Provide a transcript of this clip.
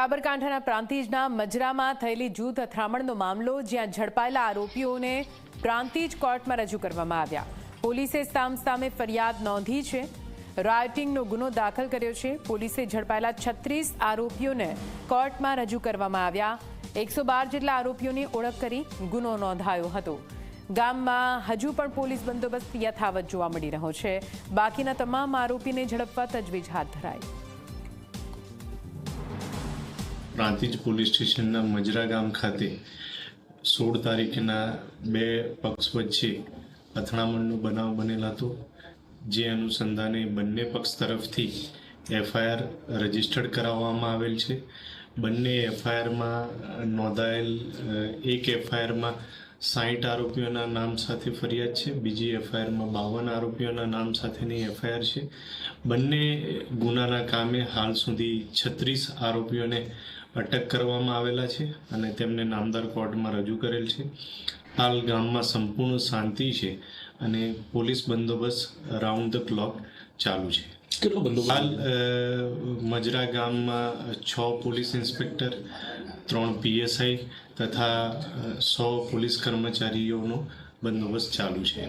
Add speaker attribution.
Speaker 1: સાબરકાંઠાના પ્રાંતિજના મજરામાં થયેલી જૂથ અથડામણનો મામલો, જ્યાં ઝડપાયેલા આરોપીઓને પ્રાંતિજ કોર્ટમાં રજૂ કરવામાં આવ્યા. પોલીસે સામસામે ફરિયાદ નોંધી છે. રાયોટિંગનો ગુનો દાખલ કર્યો છે. પોલીસે ઝડપાયેલા છત્રીસ આરોપીઓને કોર્ટમાં રજૂ કરવામાં આવ્યા. એકસો બાર જેટલા આરોપીઓની ઓળખ કરી ગુનો નોંધાયો હતો. ગામમાં હજુ પણ પોલીસ બંદોબસ્ત યથાવત જોવા મળી રહ્યો છે. બાકીના તમામ આરોપીને ઝડપવા તજવીજ હાથ ધરાઈ.
Speaker 2: પ્રાંતિજ પોલીસ સ્ટેશનના મજરા ગામ ખાતે સોળ તારીખના બે પક્ષ વચ્ચે અથડામણનો બનાવ બનેલ હતો. જે અનુસંધાને બંને પક્ષ તરફથી એફઆઈઆર રજીસ્ટર્ડ કરાવવામાં આવેલ છે. બંને એફઆઈઆરમાં નોંધાયેલ એક એફઆઈઆરમાં સાહીઠ આરોપીઓના નામ સાથે ફરિયાદ છે. બીજી એફઆઈઆરમાં બાવન આરોપીઓના નામ સાથેની એફઆઈઆર છે. બંને ગુનાના કામે હાલ સુધી છત્રીસ આરોપીઓને અટક કરવામાં આવેલા છે અને તેમને નામદાર કોર્ટમાં રજૂ કરેલ છે. હાલ ગામમાં સંપૂર્ણ શાંતિ છે અને પોલીસ બંદોબસ્ત રાઉન્ડ ધ ક્લોક ચાલુ છે.
Speaker 3: કેટલો બંદોબસ્ત?
Speaker 2: હાલ મજરા ગામમાં છ પોલીસ ઇન્સ્પેક્ટર ત્રણ પીએસઆઈ તથા સો પોલીસ કર્મચારીઓનો બંદોબસ્ત ચાલુ છે.